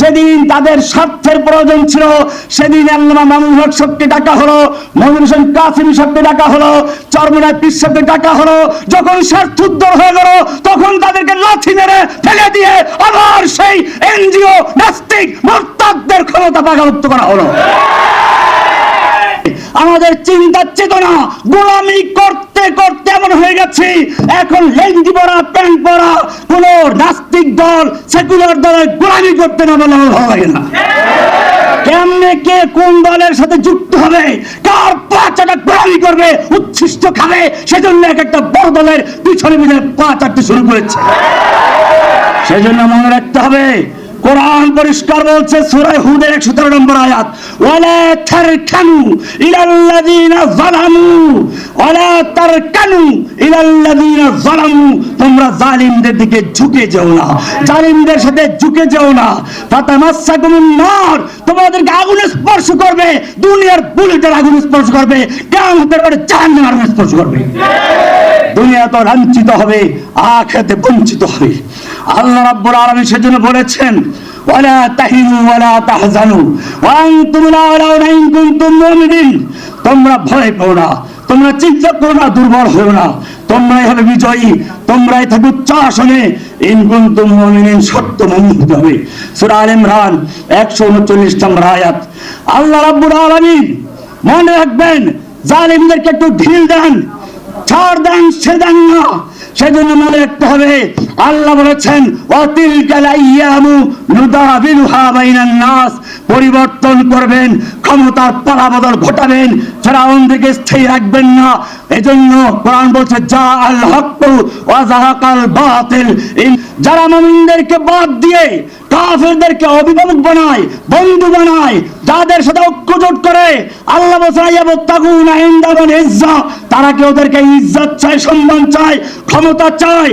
যেদিন তাদের স্বার্থের প্রয়োজন ছিল, সেদিন আল্লামা মামুন হক সবকে ডাকা হলো মহিন হোসেন কাসিম শক্তি ডাকা হলো, চর্মনায় পীর সবকে ডাকা হলো। যখন স্বার্থ উদ্ধার হয়ে গেল, তখন তাদেরকে লাথি মেরে ফেলে দিয়ে আবার সেই এনজিও নাস্তিক মোরতাদদের ক্ষমতা বাগালুপ্ত করা হলো। আমাদের চিন্তা চেতনা গোলামি করতে করতে এমন হয়ে গেছে। এখন লেঞ্জি পরা, প্যান্ট পরা কোন নাস্তিক দল সেকুলার দলের গোলামি করতে না বলে আমার ভালো লাগে না। কেমনে কে কোন দলের সাথে যুক্ত হবে, কার পাঁচটা গোলামি করবে, উচ্ছিষ্ট খাবে, সেজন্য এক একটা বড় দলের পিছনে মিলে পা চাটতে শুরু করেছে। সেজন্য মনে রাখতে হবে কোরআন পরিষ্কার বলছে সূরা হুদের 117 নম্বর আয়াত ওয়ালা তারকানু ইলাল্লাযিনা যালামু ওয়ালা তারকানু ইলাল্লাযিনা যালামু। তোমরা জালিমদের দিকে ঝুঁকে যেও না জালিমদের সাথে ঝুঁকে যেও না। নার তোমাদেরকে আগুনে স্পর্শ করবে দুনিয়ার বুলেটের আগুন স্পর্শ করবে কিয়ামতের পরে জাহান্নামের আগুন স্পর্শ করবে। দুনিয়া তো লাঞ্ছিত হবে আখেতে বঞ্চিত হবে। আল্লাহ রাব্বুল আলামিন সেজন্য বলেছেন, ওয়ালা তাহিনু ওয়ালা তাহজানু, ওয়া আনতুম লা আলাউনা ইন কুনতুম মুমিনিন। তোমরা ভয় পেও না, তোমরা চিন্তা করো না, দুর্বল হও না। তোমরাই হবে বিজয়ী, তোমরাই থাকবে উচ্চ আসনে ইন কুনতুম মুমিনিন সত্য মুমিন হতে হবে। সূরা আল ইমরান 139 নম্বর আয়াত। আল্লাহ রাব্বুল আলামিন মনে রাখবেন, জালিমদেরকে একটু ঢিল দেন। ছাড় দেন না। সেজন্য মনে রাখতে হবে, আল্লাহ বলেছেন, অতিল কালাইয়ামু নাস। পরিবর্তন করবেন, ক্ষমতার পালাবদল ঘটাবেন, ফেরাউন দিকে স্থির রাখবেন না। এজন্য কোরআন বলছে, যা আল হক যারা মমিনদেরকে বাদ দিয়ে কাফেরদেরকে অভিভাবক বানায়, বন্ধু বানায়, যাদের সাথে ঐক্যজোট করে, আল্লাহ তারা কি ওদেরকে ইজ্জত চায়, সম্মান চায়, ক্ষমতা চায়?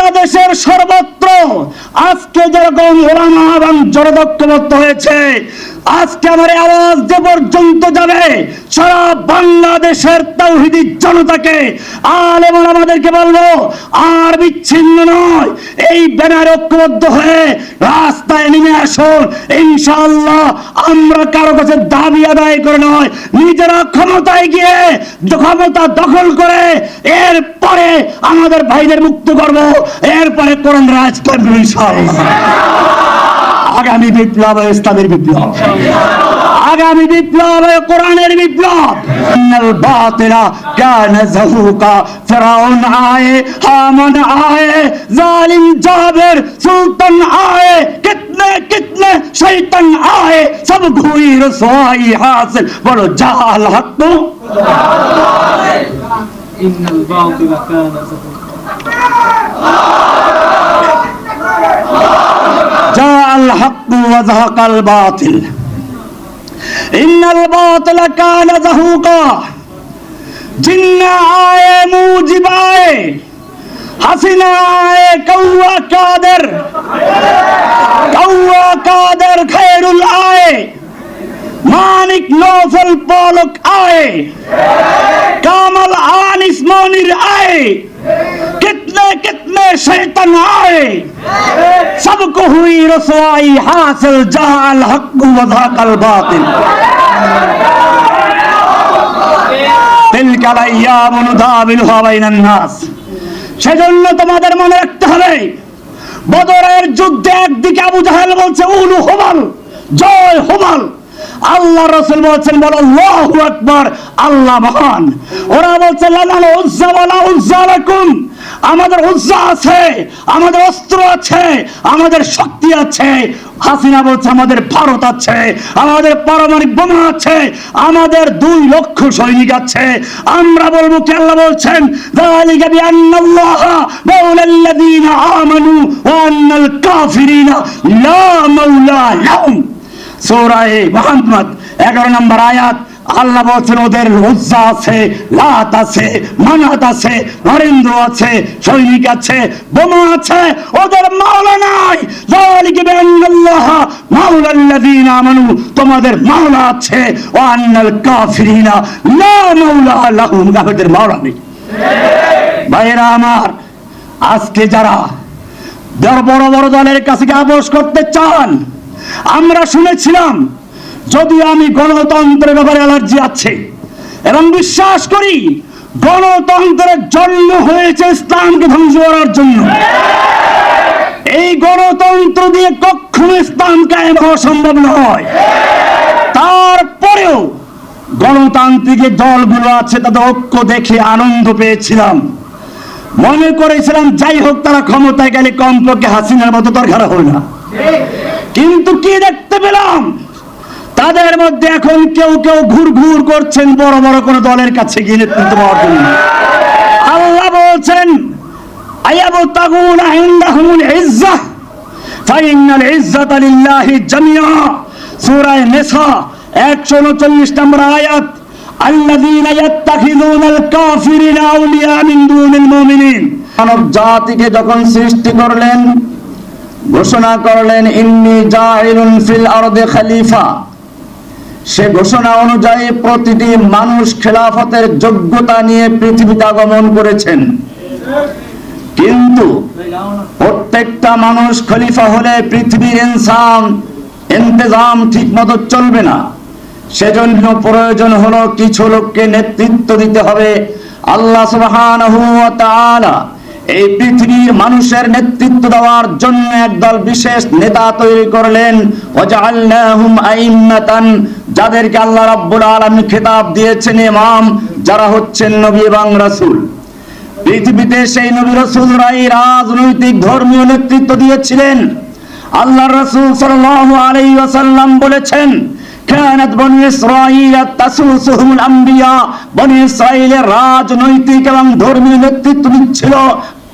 বাংলাদেশের সর্বত্র আজকে যেরকম ওলামা এবং জনদক্ষবদ্ধ হয়েছে, আজকে আমার আওয়াজ যে পর্যন্ত যাবে, সারা বাংলাদেশের তৌহিদি জনতাকে আর এবং আমাদেরকে বলব, আর বিচ্ছিন্ন নয়, এই ব্যানার ঐক্যবদ্ধ হয়ে রাস্তায় নেমে আসুন। ইনশাআল্লাহ আমরা কারও কাছে দাবি আদায় করে নয়, নিজেরা ক্ষমতায় গিয়ে ক্ষমতা দখল করে, এরপরে আমাদের ভাইদের মুক্ত করব। এরপরে করেন রাজ করবে আগামী বিপ্লব ইসলামের বিপ্লব। আগামী বিপ্লব কোরআনের বিপ্লব। বাতিলা কান জহুকা, ফেরাউন আয়ে, হামান আয়ে, জালিম জাবের সুলতান আয়ে, কিতনে কিতনে শৈতান আয়ে, সব ঘুই রসওয়াই হাসিল, বলো জাহাল হাত তো ইন্নাল যা আল হাক্কু ওয়া যাহাকাল বাতিল। ইন্নাল বাতিল কানা যাহুকা জিন্না আয়ে মুজিবায়ে। হাসিনা আয়ে কাওয়া কাদের। কাওয়া কাদের খায়রুল আয়ে। মানিক নৌফল পালক আয়ে। কামাল আনিস মনির আয়ে। कितने कितने शैतान आए सबको हुई रसवाई हासिल जहाल हक वजाकल बातिल তিলকাল আইয়াম নুদাবিলুহা বাইনান নাস সেজন্য তোমাদের মনে রাখতে হবে বদরের যুদ্ধে একদিকে আবু জাহেল বলছে উলু হুবাল জয় হুবাল আল্লাহ রসুল বলছেন বলো আল্লাহু আকবার আল্লাহ মহান ওরা বলছে লানাল উজ্জা ওয়ালা উজ্জা লাকুম আমাদের উজ্জা আছে আমাদের অস্ত্র আছে আমাদের শক্তি আছে হাসিনা বলছে আমাদের ভারত আছে আমাদের পারমাণবিক বোমা আছে আমাদের দুই লক্ষ সৈনিক আছে আমরা বলবো কি আল্লাহ বলছেন ذلك بأن الله مولى الذين آمنوا وأن الكافرين لا مولى لهم সূরায়ে 11 নম্বর আয়াত, আল্লাহ বলছেন, ওদের উজ্জা আছে, লাত আছে, মানাত আছে, নরেন্দ্র আছে, সৈনিক আছে, বোমা আছে, ওদের মাওলা নাই। আমানু, তোমাদের মাওলা আছে, ওয়া আন্নাল কাফিরিনা, লা মাওলা লাহুম কাফিরদের মাওলা নেই। আমার, আজকে যারা বড় বড় দলের কাছে আপোষ করতে চান? আমরা শুনেছিলাম, যদি আমি গণতন্ত্রের ব্যাপারে অ্যালার্জি আছে, এবং বিশ্বাস করি গণতন্ত্রের জন্ম হয়েছে ইসলামকে ধ্বংস করার জন্য। এই গণতন্ত্র দিয়ে কখনো ইসলাম কায়েম হওয়া সম্ভব নয়। তারপরেও গণতান্ত্রিক দলগুলো আছে, তাদের ঐক্য দেখে আনন্দ পেয়েছিলাম। মনে করেছিলাম, যাই হোক, তারা ক্ষমতায় গেলে কমপক্ষে হাসিনার মতো দরকার হবে না। কিন্তু কি দেখতে পেলাম? তাদের মধ্যে এখন কেউ কেউ ঘুর ঘুর করছেন, বড় বড় কোন দলের কাছে গিয়ে নেতৃত্ব পাওয়ার জন্য। আল্লাহ বলছেন, আয়াবু তাগুনা ইনদাহুমুল ইজ্জাহ ফাইনাল ইজ্জাতা লিল্লাহি জামিয়া সূরা নিসা 139 নম্বর আয়াত। الذين يتخذون الكافرين أولياء من دون المؤمنين মানব জাতিকে যখন সৃষ্টি করলেন ঘোষণা করলেন ইন্নি জাইলুন ফিল আরদে খলিফা সে ঘোষণা অনুযায়ী প্রতিটি মানুষ খেলাফতের যোগ্যতা নিয়ে পৃথিবীতে আগমন করেছেন কিন্তু প্রত্যেকটা মানুষ খলিফা হলে পৃথিবীর ইনসান ইন্তেজাম ঠিক মতো চলবে না সেজন্য প্রয়োজন হলো কিছু লোককে নেতৃত্ব দিতে হবে। আল্লাহ তাআলা এই পৃথিবীর মানুষের নেতৃত্ব দেওয়ার জন্য একদল বিশেষ নেতা তৈরি করলেন। যাদেরকে আল্লাহ রাব্বুল আলামিন খেতাব দিয়েছেন ইমাম, যারা হচ্ছেন নবী এবং রাসূল। পৃথিবীতে সেই নবী রাসূলরাই রাজনৈতিক ধর্মীয় নেতৃত্ব দিয়েছিলেন। আল্লাহ রাসূল সাল্লাল্লাহু আলাইহি ওয়াসাল্লাম বলেছেন كانت بني إسرائيل تسوسهم الأنبياء বনি ইসরাইলের রাজনৈতিক এবং ধর্মীয় নেতৃত্ব দিচ্ছিল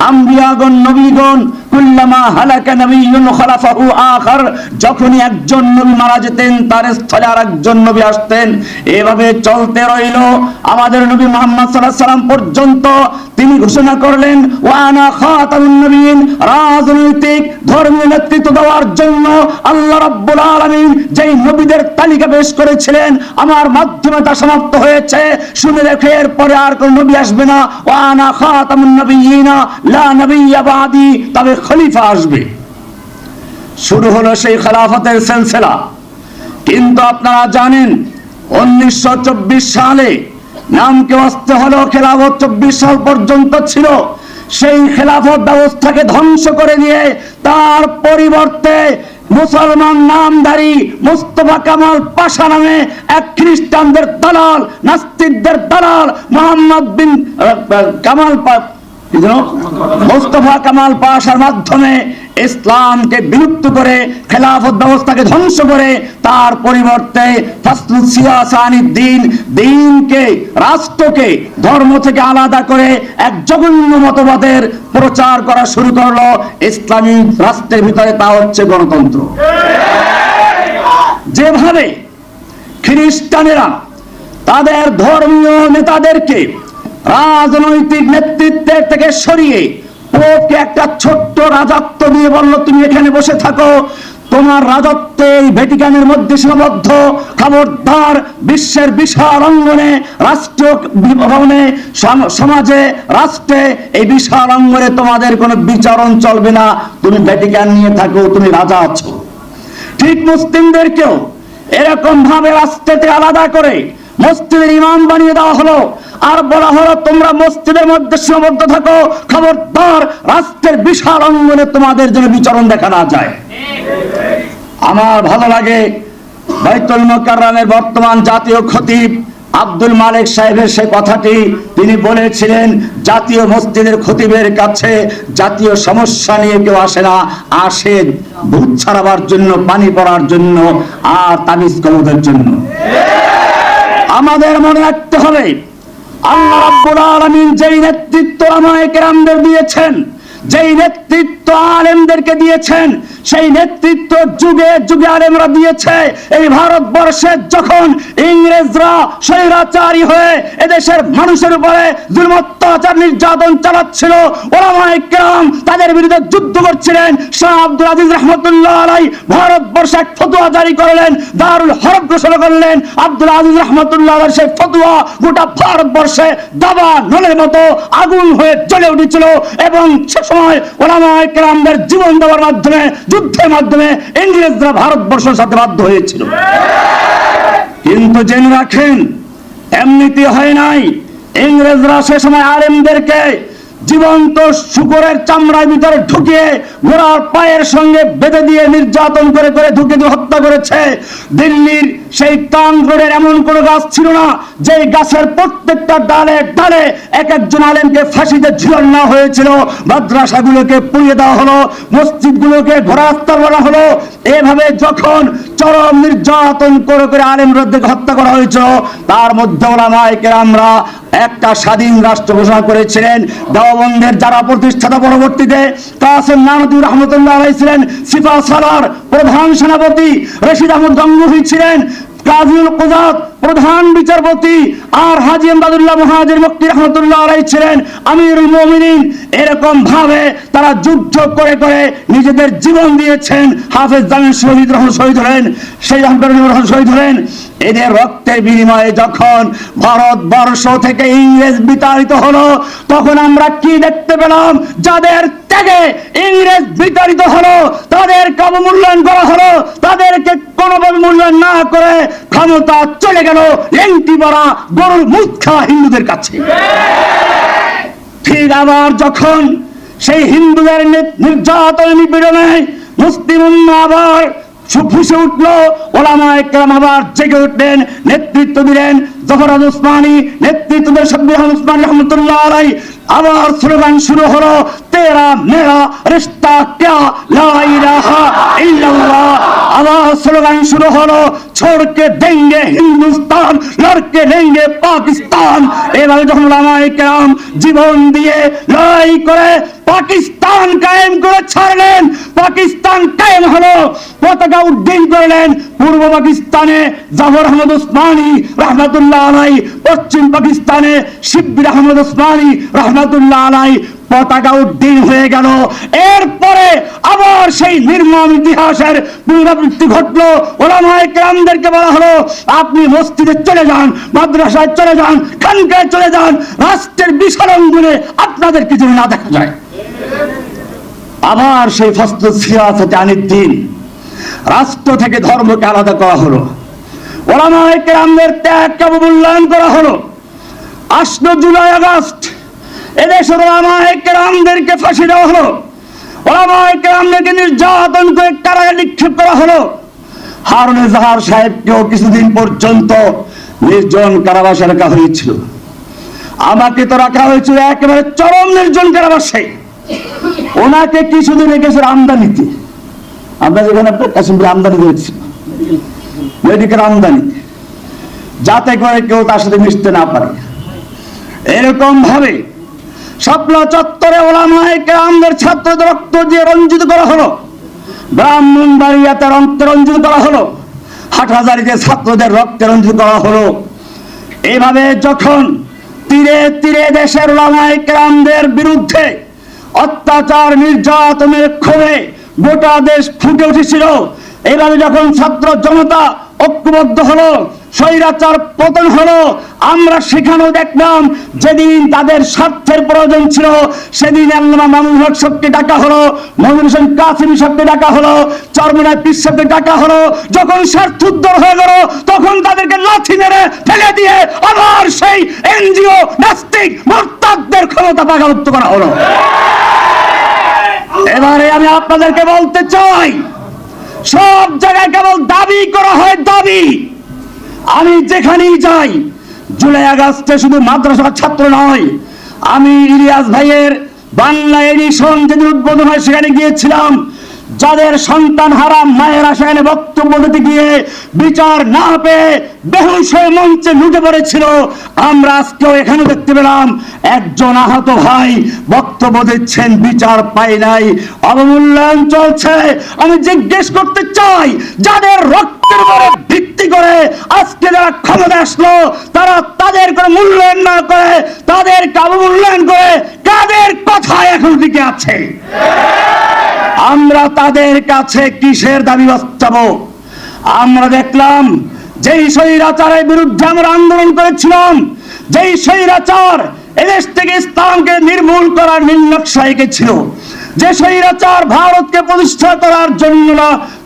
আম্বিয়াগণ নবীগণ কুল্লামা খলাফাহু আখার, যখনই একজন নবী মারা যেতেন, তার স্থলে নবী আসতেন। এভাবে চলতে রইল। আমাদের নবী সাল্লাম পর্যন্ত তিনি ঘোষণা করলেন ওয়ানা খাতামুন নবীন রাজনৈতিক, ধর্মীয় নেতৃত্ব দেওয়ার জন্য আল্লাহ রাব্বুল আলামিন যেই নবীদের তালিকা পেশ করেছিলেন, আমার মাধ্যমে তা সমাপ্ত হয়েছে। শুনে রেখে এরপরে আর কোন নবী আসবে না। ওয়ানা খাতামুন নবিয়িনা লা নবিয়্যা বাদি তবে খলিফা আসবে শুরু হলো সেই খেলাফতের সিলসিলা কিন্তু আপনারা জানেন, উনিশশো সালে নামকে আসতে হলো খেলাফত চব্বিশ সাল পর্যন্ত ছিল সেই খেলাফত ব্যবস্থাকে ধ্বংস করে দিয়ে তার পরিবর্তে মুসলমান নামধারী মুস্তফা কামাল পাশা নামে এক খ্রিস্টানদের দালাল, নাস্তিকদের দালাল মোহাম্মদ বিন কামাল? মোস্তফা কামাল পাশার মাধ্যমে ইসলামকে বিলুপ্ত করে খেলাফত ব্যবস্থাকে ধ্বংস করে তার পরিবর্তে দিন দিনকে, রাষ্ট্রকে, ধর্ম থেকে আলাদা করে এক জঘন্য মতবাদের প্রচার করা শুরু করল ইসলামী রাষ্ট্রের ভিতরে, তা হচ্ছে গণতন্ত্র। যেভাবে খ্রিস্টানেরা তাদের ধর্মীয় নেতাদেরকে রাজনৈতিক নেতৃত্বের থেকে সরিয়ে পোপকে একটা ছোট্ট রাজত্ব দিয়ে বলল, তুমি এখানে বসে থাকো। তোমার রাজত্ব এই ভ্যাটিকানের মধ্যে সীমাবদ্ধ। খবরদার বিশ্বের বিশাল অঙ্গনে, রাষ্ট্র ভবনে সমাজে, রাষ্ট্রে এই বিশাল অঙ্গনে তোমাদের কোনো বিচারণ চলবে না। তুমি ভ্যাটিকান নিয়ে থাকো, তুমি রাজা আছো। ঠিক মুসলিমদেরকেও এরকম ভাবে রাস্তাতে আলাদা করে মসজিদের ইমাম বানিয়ে দেওয়া হলো। আর বলা হলো, তোমরা মসজিদের মধ্যে সীমাবদ্ধ থাকো, খবরদার, রাষ্ট্রের বিশাল অঙ্গনে তোমাদের জন্য বিচরণ দেখা না যায়। আমার ভালো লাগে বাইতুল মোকাররমের বর্তমান জাতীয় খতিব আব্দুল মালিক সাহেবের সেই কথাটি। তিনি বলেছিলেন, জাতীয় মসজিদের খতিবের কাছে জাতীয় সমস্যা নিয়ে কেউ আসে না। আসে ভূত ছাড়াবার জন্য, পানি পড়ার জন্য, আর তাবিজ কবদের জন্য। আমাদের মনে রাখতে হবে, আল্লাহ রাব্বুল আলামিন যেই নেতৃত্ব আমায় কেরামদের দিয়েছেন, যেই নেতৃত্ব আলেমদেরকে দিয়েছেন সেই নেতৃত্ব যুগে যুগে আলেমরা দিয়েছে। এই ভারতবর্ষে যখন ইংরেজরা স্বৈরাচারী হয়ে এদেশের মানুষের উপরে জুলুম, অত্যাচার, নির্যাতন চালাচ্ছিল, ওলামায়ে তাদের বিরুদ্ধে যুদ্ধ করছিলেন। শাহ আব্দুল আজিজ রহমতুল্লাহ আলাই ভারতবর্ষে এক ফতোয়া জারি করলেন, দারুল হরব ঘোষণা করলেন। আব্দুল আজিজ রহমতুল্লাহ আলাই সেই ফতোয়া গোটা ভারতবর্ষে দাবা নলের মতো আগুন হয়ে জ্বলে উঠেছিল এবং সে সময় ওলামায়ে কেরামদের জীবন দেওয়ার মাধ্যমে যুদ্ধের মাধ্যমে ইংরেজরা ভারতবর্ষের সাথে বাধ্য হয়েছিল। কিন্তু জেনে রাখেন, এমনিতে হয় নাই। ইংরেজরা সে সময় আলেমদেরকে জীবন্ত শুকরের চামড়ার ভিতরে ঢুকিয়ে ঘোড়ার পায়ের সঙ্গে বেঁধে দিয়ে নির্যাতন করে করে ঢুকে দিয়ে হত্যা করেছে। দিল্লির সেই রোডের এমন কোনো গাছ ছিল না যে গাছের প্রত্যেকটা ডালে ডালে এক একজন আলেমকে ফাঁসিতে ঝুলানো হয়েছিল। মাদ্রাসাগুলোকে পুড়িয়ে দেওয়া হলো, মসজিদগুলোকে ঘোরাস্তার করা হলো। এভাবে যখন চরম নির্যাতন করে করে আলেম আলেমরাদেরকে হত্যা করা হয়েছিল, তার মধ্যে ওলামাইকে আমরা একটা স্বাধীন রাষ্ট্র ঘোষণা করেছিলেন দেওবন্দের যারা প্রতিষ্ঠাতা পরবর্তীতে কাসেম নানতুর রহমতুল্লাহ আলাই ছিলেন সিফা সালার প্রধান সেনাপতি, রশিদ আহমদ গঙ্গুহি ছিলেন কাজীউল কুজাত প্রধান বিচারপতি, আর হাজি এমদাদুল্লাহ মহাজির মুক্তি রহমতুল্লাহ আলাই ছিলেন আমিরুল মুমিনিন। এরকম ভাবে তারা যুদ্ধ করে করে নিজেদের জীবন দিয়েছেন। হাফেজ জামিন শহীদ রহমান শহীদ হলেন সেই রহমান শহীদ হলেন এদের রক্তের বিনিময়ে যখন ভারতবর্ষ থেকে ইংরেজ বিতাড়িত হলো, তখন আমরা কি দেখতে পেলাম? যাদের ত্যাগে ইংরেজ বিতাড়িত হলো অবমূল্যায়ন করা হলো, তাদেরকে কোনোভাবে মূল্যায়ন না করে ক্ষমতা চলে গেল লেংটি বড়া গরুর মুখ হিন্দুদের কাছে। ঠিক আবার যখন সেই হিন্দুদের নির্যাতন নিপীড়নে মুসলিম আবার ফুসে উঠল ওলামা একরাম আবার জেগে উঠলেন, নেতৃত্ব দিলেন জফরাজ উসমানী নেতৃত্ব দিলেন শব্বির উসমান রহমতুল্লাহ আলাই আবার স্লোগান শুরু হলো, তেরা মেরা রিস্তা ক্যা লা ইলাহা ইল্লাল্লাহ। আবার স্লোগান শুরু হলো ছোড়কে দেঙ্গে হিন্দুস্তান লড়কে লেঙ্গে পাকিস্তান এভাবে যখন ওলামায়ে কেরাম জীবন দিয়ে লড়াই করে পাকিস্তান কায়েম করে ছাড়লেন পাকিস্তান কায়েম হলো পতাকা উড্ডীন করলেন পূর্ব পাকিস্তানে জাফর আহমদ উসমানী রহমতুল্লাহ আলাই পশ্চিম পাকিস্তানে শিব্বির আহমদ উসমানী রহমতুল্লাহ আলাই পতাকা উড্ডীন হয়ে গেল। এরপরে আবার সেই নির্মম ইতিহাসের পুনরাবৃত্তি ঘটলো। ওলামায়ে কেরামদেরকে বলা হলো, আপনি মসজিদে চলে যান, মাদ্রাসায় চলে যান, খানকায় চলে যান, রাষ্ট্রের বিশাল অঙ্গনে আপনাদের কিছু না দেখা যায়। আবার সেই ফস্ত সিয়াসতে আনির দিন, রাষ্ট্র থেকে ধর্মকে আলাদা করা হলো। ওলামায়ে কেরামদের ত্যাগকে মূল্যায়ন করা হলো। আসলো জুলাই আগস্ট এদেশের ওলামায়ে কেরামদেরকে ফাঁসি দেওয়া হলো। ওলামায়ে কেরামদেরকে নির্যাতন করে কারাগারে নিক্ষেপ করা হলো। হারুন জাহার সাহেবকেও কিছুদিন পর্যন্ত নির্জন কারাবাসে রাখা হয়েছিল। আমাকে তো রাখা হয়েছিল একেবারে চরম নির্জন কারাবাসে। ওনাকে কিছুদিন রেখেছিল আমদানিতে। আমরা যেখানে কাশ্মীর আমদানি করেছি, মেডিকেল আমদানিতে যাতে করে কেউ তার সাথে মিশতে না পারে। এরকম ভাবে শাপলা চত্বরে ওলামায়ে কেরামদের ছাত্রদের রক্ত দিয়ে রঞ্জিত করা হলো। ব্রাহ্মণ বাড়িয়াতে রক্তে রঞ্জিত করা হলো। হাটহাজারিতে ছাত্রদের রক্তে রঞ্জিত করা হলো। এভাবে যখন তীরে তীরে দেশের ওলামায় কেরামদের বিরুদ্ধে অত্যাচার, নির্যাতনের ক্ষোভে গোটা দেশ ফুটে উঠেছিল এইভাবে যখন ছাত্র জনতা ঐক্যবদ্ধ হলো স্বৈরাচার পতন হলো, আমরা সেখানেও দেখলাম যেদিন তাদের স্বার্থের প্রয়োজন ছিল, সেদিন আল্লামা মামুন হক সবকে ডাকা হলো মহিন হোসেন কাসিম সবকে ডাকা হলো, চরমনায় পীর ডাকা হলো, যখন স্বার্থ উদ্ধার হয়ে গেল, তখন তাদেরকে লাথি মেরে ফেলে দিয়ে আবার সেই এনজিও নাস্তিক মোরতাদদের ক্ষমতা বাগালুপ্ত করা হলো। এবারে আমি আপনাদেরকে বলতে চাই, সব জায়গায় কেবল দাবি করা হয় দাবি। আমি যেখানেই যাই, জুলাই আগস্টে শুধু মাদ্রাসার ছাত্র নয়, আমি ইলিয়াস ভাইয়ের বাংলা এডিশন যেদিন উদ্বোধন হয় সেখানে গিয়েছিলাম। যাদের সন্তান হারাম, মায়েরা সেখানে বক্তব্য দিতে গিয়ে বিচার না পেয়ে বেহুশ হয়ে মঞ্চে লুটে পড়েছিল। আমরা আজকেও এখানে দেখতে পেলাম, একজন আহত ভাই বক্তব্য দিচ্ছেন, বিচার পাই নাই। অবমূল্যায়ন চলছে। আমি জিজ্ঞেস করতে চাই, যাদের রক্তের উপরে ভিত্তি করে আজকে যারা ক্ষমতা আসলো, তারা তাদের কোনো মূল্যায়ন না করে, তাদেরকে অবমূল্যায়ন করে কাদের কথায় এখন দিকে আছে? আমরা তাদের কাছে কিসের দাবি বাঁচাবো আমরা দেখলাম, যেই স্বৈরাচারের বিরুদ্ধে আমরা আন্দোলন করেছিলাম, যেই স্বৈরাচার এদেশ থেকে ইসলামকে নির্মূল করার নির্লক্ষ্য ছিল যে স্বৈরাচার ভারতকে প্রতিষ্ঠা করার জন্য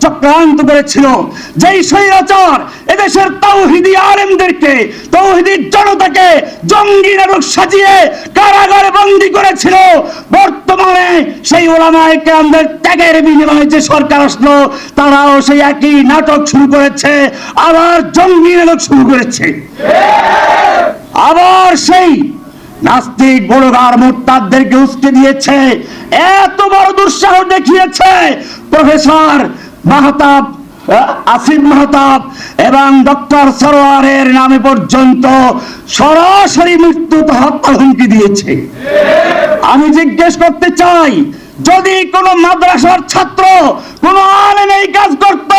চক্রান্ত করেছিল, যেই স্বৈরাচার এদেশের তৌহিদি আলেমদেরকে, তৌহিদি জনতাকে জঙ্গি নাটক সাজিয়ে কারাগারে বন্দি করেছিল। বর্তমানে সেই ওলামায় কেরামদের ত্যাগের বিনিময়ে যে সরকার আসলো, তারাও সেই একই নাটক শুরু করেছে, আবার জঙ্গি নাটক শুরু করেছে। আবার সেই নাস্তিক বড়গার মোত্তাদেরকে উস্কে দিয়েছে, এত বড় দুঃসাহস দেখিয়েছে। প্রফেসর মাহতাব আসিফ মাহতাব এবং ডক্টর সরোয়ারের নামে পর্যন্ত সরাসরি মৃত্যু হত্যা হুমকি দিয়েছে। আমি জিজ্ঞেস করতে চাই, যদি কোন মাদ্রাসার ছাত্র কোন আলেম এই কাজ করত,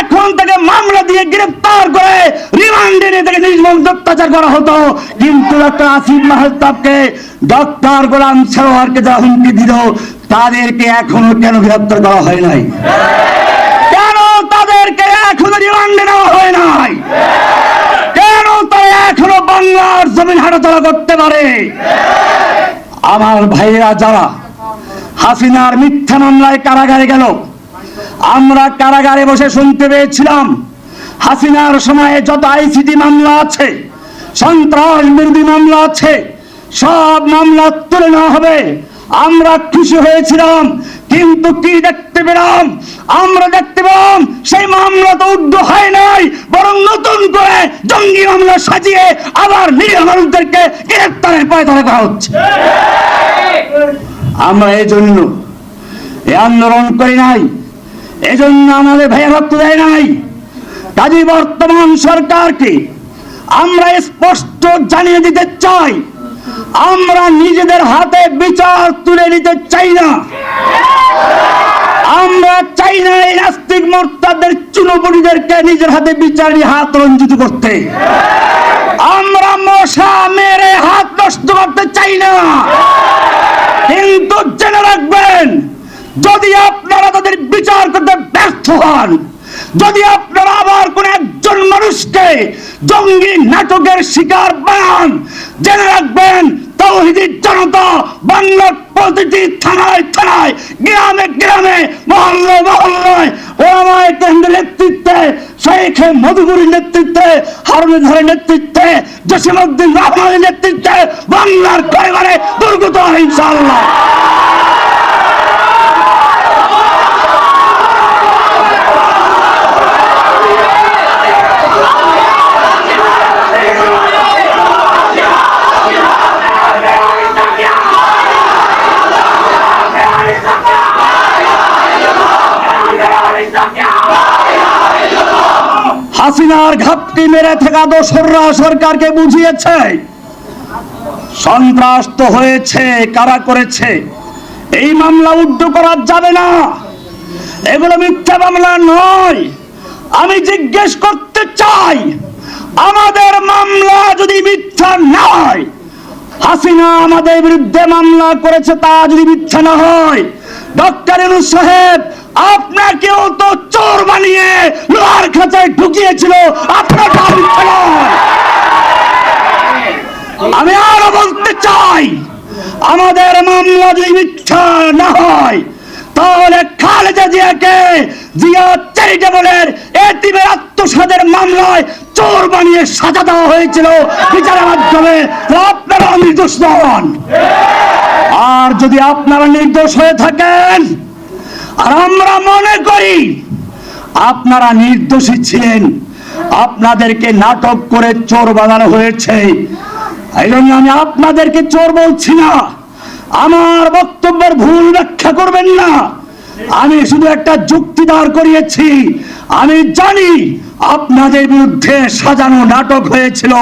এখন তাকে মামলা দিয়ে গ্রেফতার করে রিমান্ডে নিয়ে তাকে নির্মম অত্যাচার করা হতো। কিন্তু ডক্টর আসিফ মাহতাবকে ডক্টর গোলাম সরোয়ারকে যারা হুমকি দিল, তাদেরকে এখনও কেন গ্রেফতার করা হয় নাই? রিমান্ডে নেওয়া হয় নাই। কেন এখনও বাংলার জমিন হাঁটাচলা করতে পারে? আমার ভাইয়েরা যারা হাসিনার মিথ্যা মামলায় কারাগারে গেল, আমরা কারাগারে বসে শুনতে পেয়েছিলাম, হাসিনার সময়ে যত আইসিটি মামলা আছে, সন্ত্রাস বিরোধী মামলা আছে, সব মামলা তুলে নেওয়া হবে। আমরা খুশি হয়েছিলাম, কিন্তু কি দেখতে পেলাম? আমরা দেখতে পেলাম সেই মামলা তো উদ্ধ হয় নাই, বরং নতুন করে জঙ্গি মামলা সাজিয়ে আবার নিরীহ মানুষদেরকে গ্রেফতারের পায়তারা করা হচ্ছে। আমরা এই জন্য এই আন্দোলন করি নাই এজন্য আমাদের ভাইয়া দেয় নাই। কাজী বর্তমান সরকারকে আমরা স্পষ্ট জানিয়ে দিতে চাই আমরা নিজেদের হাতে বিচার তুলে নিতে চাই না। আমরা চাই না এই নাস্তিক মোর্তাদের চুনোপুরিদেরকে নিজের হাতে বিচার হাত রঞ্জিত করতে। আমরা মশা মেরে হাত নষ্ট করতে চাই না। কিন্তু জেনে রাখবেন, যদি আপনারা তাদের বিচার করতে ব্যর্থ হন যদি আপনারা আবার কোন একজন মানুষকে জঙ্গি নাটকের শিকার বানান, জেনে রাখবেন জনতা বাংলার প্রতিটি থানায় থানায়, গ্রামে গ্রামে মহল্লে মহল্লায় ওলামায় কেন্দ্রের নেতৃত্বে, শেখে মধুপুরীর নেতৃত্বে, হারুন ধরের নেতৃত্বে, জসিমউদ্দিন রহমানের নেতৃত্বে বাংলার দুর্গত হবে ইনশাআল্লাহ। হাসিনার ঘাপটি মেরে থাকা দোসররা সরকারকে বুঝিয়েছে। সন্ত্রাস তো হয়েছে, কারা করেছে? এই মামলা উদ্ধ করা যাবে না। এগুলো মিথ্যা মামলা নয়। আমি জিজ্ঞেস করতে চাই, আমাদের মামলা যদি মিথ্যা নয় হাসিনা আমাদের বিরুদ্ধে মামলা করেছে তা যদি মিথ্যা না হয়। ডক্টর ইউনুস সাহেব, আপনাকেও তো চোর বানিয়ে লোহার খাঁচায় ঢুকিয়েছিল, আপনারটা আমি আরও বলতে চাই, আমাদের মামলা যদি মিথ্যা না হয়, তাহলে খালেদা জিয়াকে জিয়া চ্যারিটেবলের এতিমের আত্মসাদের মামলায় চোর বানিয়ে সাজা দেওয়া হয়েছিল বিচারের মাধ্যমে। আপনারা নির্দোষ নন আর যদি আপনারা নির্দোষ হয়ে থাকেন, আর আমরা মনে করি আপনারা নির্দোষী ছিলেন, আপনাদেরকে নাটক করে চোর বানানো হয়েছে। এই জন্য আমি আপনাদেরকে চোর বলছি না। আমার বক্তব্যের ভুল ব্যাখ্যা করবেন না। আমি শুধু একটা যুক্তি দাঁড় করিয়েছি। আমি জানি আপনাদের বিরুদ্ধে সাজানো নাটক হয়েছিল।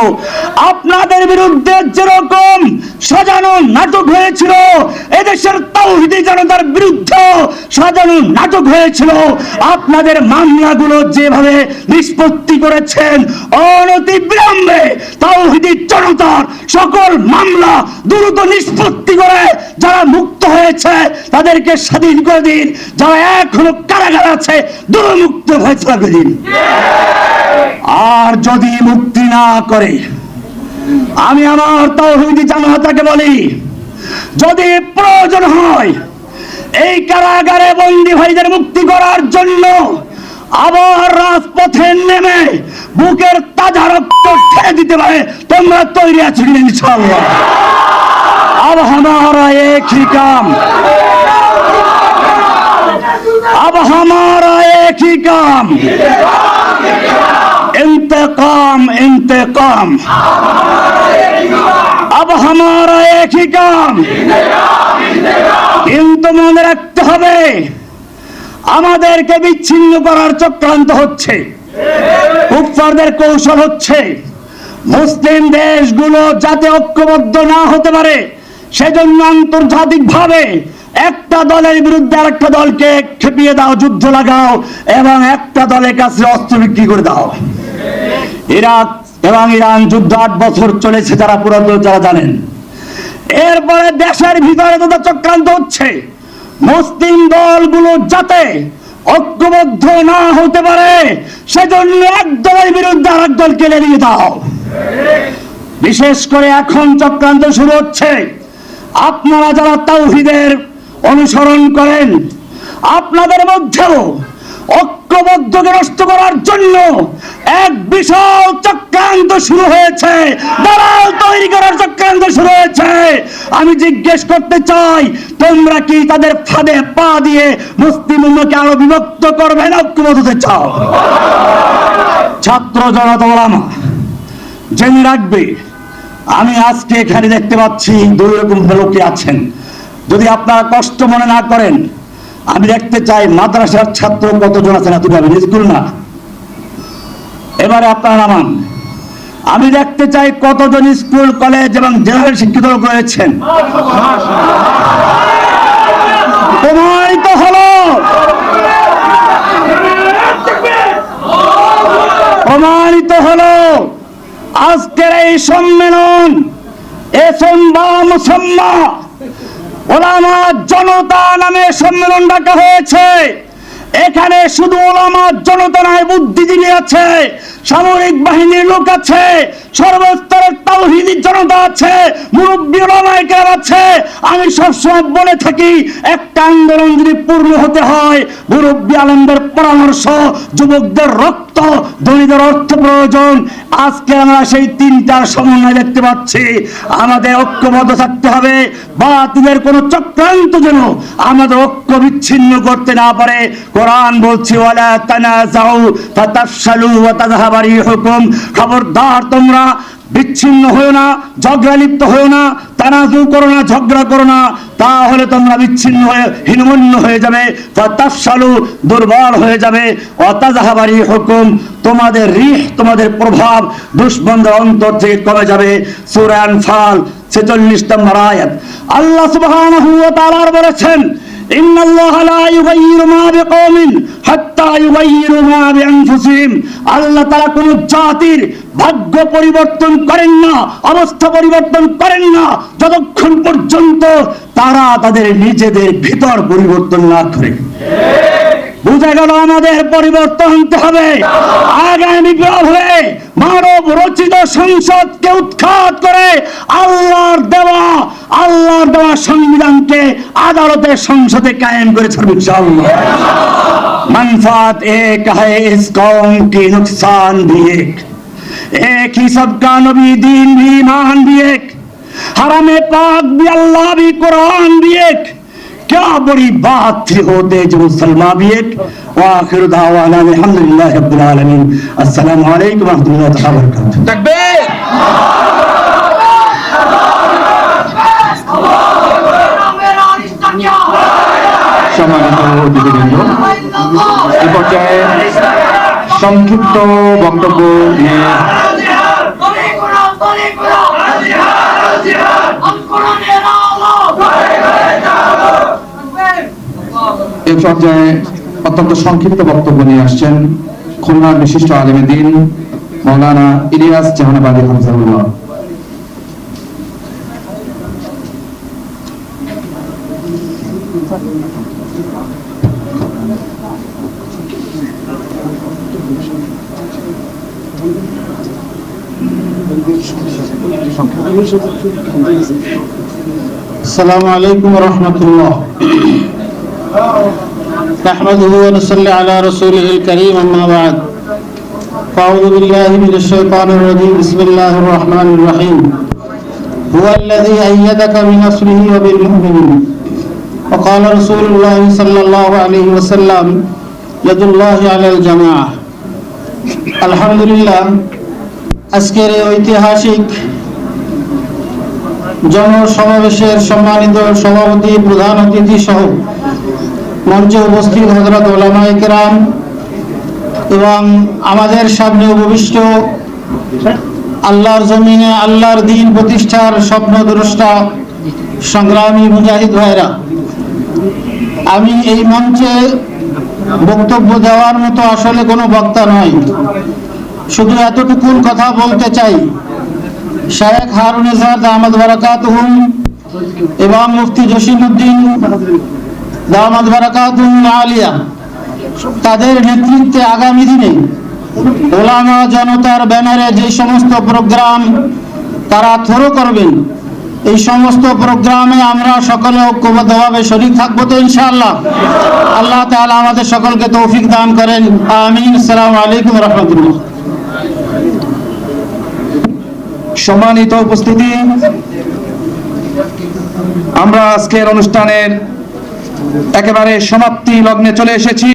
আপনাদের বিরুদ্ধে যেরকম সাজানো নাটক হয়েছিল, এদেশের তৌহিদি জনতার বিরুদ্ধে সাজানো নাটক হয়েছিল। আপনাদের মামলাগুলো যেভাবে নিষ্পত্তি করেছেন অনতি বিলম্বে তৌহিদি জনতার সকল মামলা দ্রুত নিষ্পত্তি করে যারা মুক্ত হয়েছে, তাদেরকে স্বাধীন করে দিন। যারা এখনও কারাগারে আছে, দুর্মুক্ত ফয়সলা করে দিন আর যদি মুক্তি না করে আমি আমার তৌহিদি জামাতাকে বলি যদি প্রয়োজন হয় এই কারাগারে বন্দি ভাইদের মুক্তি করার জন্য আবার রাজপথে নেমে বুকের তাজা রক্ত ঠেলে দিতে পারে তোমরা তৈরি আছো কিনা ইনশাআল্লাহ अब हमारा एक ही काम अब हमारा एक ही काम इंतकाम इंतकाम अब हमारा एक ही काम কিন্তু মনে রাখতে হবে আমাদেরকে বিচ্ছিন্ন করার চক্রান্ত হচ্ছে কুফফারদের কৌশল হচ্ছে মুসলিম দেশগুলো যাতে ঐক্যবদ্ধ না হতে পারে সেজন্য আন্তর্জাতিক ভাবে একটা দলের বিরুদ্ধে আরেকটা দলকে খেপিয়ে দাও, যুদ্ধ লাগাও এবং একটা দলের কাছে অস্ত্র বিক্রি করে দাও। ইরাক এবং ইরান যুদ্ধ আট বছর চলেছে, যারা পুরাতন যারা জানেন। এরপরে দেশের ভিতরে তো চক্রান্ত হচ্ছে, মুসলিম দলগুলো যাতে ঐক্যবদ্ধ না হতে পারে, সেজন্য এক দলের বিরুদ্ধে আরেক দলকে লেলিয়ে দাও। বিশেষ করে এখন চক্রান্ত শুরু হচ্ছে। আপনারা যারা তাওহিদের অনুসরণ করেন। আপনাদের মধ্যেও ঐক্যবদ্ধকে নষ্ট করার জন্য এক বিশাল চক্রান্ত শুরু হয়েছে। দালাল তৈরি করার চক্রান্ত শুরু হয়েছে। আমি জিজ্ঞেস করতে চাই, তোমরা কি তাদের ফাঁদে পা দিয়ে মুসলিম উম্মকে আরও বিভক্ত করবে না ঐক্যবদ্ধ হতে চাও? ছাত্র জনতা ওলামা, জেনে রাখবে, আমি আজকে এখানে দেখতে পাচ্ছি দুই রকম লোকে আছেন। আপনারা কষ্ট মনে না করেন, আমি দেখতে চাই মাদ্রাসার ছাত্র কতজন আছেন এত যাবেন স্কুল না এবারে আপনারা নামান। আমি দেখতে চাই কতজন স্কুল, কলেজ এবং জেনারেল শিক্ষিত লোক রয়েছেন। প্রমাণিত হলো। প্রমাণিত হলো। আজকের এই সম্মেলন এসম বা মুসম্মা ওলামা জনতা নামে সম্মেলন ডাকা হয়েছে। এখানে শুধু ওলামা জনতা নয়, বুদ্ধিজীবী আছে, সামরিক বাহিনীর লোক আছে সর্বস্তরের তাওহিদি জনতা আছে আছে। আমি সবসময় বলে থাকি, একটা আন্দোলন যদি পূর্ণ হতে হয়, মুরব্বী আলমদের পরামর্শ, যুবকদের রক্ত অর্থ প্রয়োজন। আজকে আমরা সেই তিনটার সমন্বয় দেখতে পাচ্ছি। আমাদের ঐক্যবদ্ধ থাকতে হবে। বাতিলের কোন চক্রান্ত যেন আমাদের ঐক্য বিচ্ছিন্ন করতে না পারে। কোরআন বলছি, ওয়ালা তানাজাউ ফাতাফশালু ওয়া তাযহাবা রিহুকুম খবরদার, তোমরা বিচ্ছিন্ন হয়েও না, ঝগড়া লিপ্ত হয়েও না তানাজু করো না, ঝগড়া করো না, তাহলে তোমরা বিচ্ছিন্ন হয়ে, হীনমন্য হয়ে যাবে। ফাতাফশালু, দুর্বল হয়ে যাবে। অতাজাহাবারি হুকুম, তোমাদের রিহ, তোমাদের প্রভাব দুশ্মনদের অন্তর থেকে কমে যাবে। সূরা ফাল 46 নম্বর আয়াত। আল্লাহ সুবহানাহু ওয়া তাআলা বলেছেন إن الله لا يغير ما بقوم حتى يغيروا ما بأنفسهم আল্লাহ তারা কোন জাতির ভাগ্য পরিবর্তন করেন না অবস্থা পরিবর্তন করেন না যতক্ষণ পর্যন্ত তারা তাদের নিজেদের ভিতর পরিবর্তন না করে বুঝা গেল আমাদের পরিবর্তন আনতে হবে। আগামী বিপ্লবে মানব রচিত সংসদকে উৎখাত করে আল্লাহর দেওয়া আল্লাহর দেওয়া সংবিধানকে আদালতের সংসদে কায়েম করে ছাড়বে এক منفات ایک কি اس قوم এক। হিসাব কানবি দিন ایک ہی سب کا نبی دین بھی ایمان بھی ایک क्या बड़ी बात थी होते जो मुसलमान भी एक वाखिर दावाना अल्हम्दुलिल्लाह रब्बिल आलमीन अस्सलाम वालेकुम व रहमतुल्लाहि व बरकातुहू তাকবীর সম্মানিত অতিথিবৃন্দ এ পর্যায়ে সংক্ষিপ্ত বক্তব্য নিয়ে এ পর্যায়ে অত্যন্ত সংক্ষিপ্ত বক্তব্য নিয়ে আসছেন খুলনার বিশিষ্ট আলেমে দিন মৌলানা ইলিয়াস জাহানাবাদী হাফিজাহুল্লাহ السلام عليكم ورحمة الله نحمده ونصلي على رسوله الكريم أما بعد فأعوذ بالله من الشيطان الرجيم بسم الله الرحمن الرحيم هو الذي أيدك بنصره وبالمؤمنين وقال رسول الله صلى الله عليه وسلم يد الله على الجماعة الحمد لله আজকের এই ঐতিহাসিক জনসমাবেশের সম্মানিত সভাপতি প্রধান অতিথি সহ মঞ্চে উপস্থিত হজরত ওলামাই কেরাম এবং আমাদের সামনে উপবিষ্ট আল্লাহর জমিনে আল্লাহর দিন প্রতিষ্ঠার স্বপ্ন দ্রষ্টা সংগ্রামী মুজাহিদ ভাইরা। আমি এই মঞ্চে বক্তব্য দেওয়ার মতো আসলে কোনো বক্তা নয় শুধু এতটুকুন কথা বলতে চাই। শায়েখ হারুন ইজাদ আহমদ বারাকাতুহুম এবং মুফতি জসিমউদ্দিন তাদের নেতৃত্বে আগামী দিনে ওলামা জনতার ব্যানারে যে সমস্ত প্রোগ্রাম তারা থ্রো করবেন, এই সমস্ত প্রোগ্রামে আমরা সকলে ঐক্যবদ্ধভাবে শরীর থাকব তো ইনশাআল্লাহ। আল্লাহ তাআলা আমাদের সকলকে তৌফিক দান করেন। আমিন। আসসালামু আলাইকুম রহমতুল্লাহ। সম্মানিত উপস্থিতি, আমরা আজকের অনুষ্ঠানের একেবারে সমাপ্তি লগ্নে চলে এসেছি।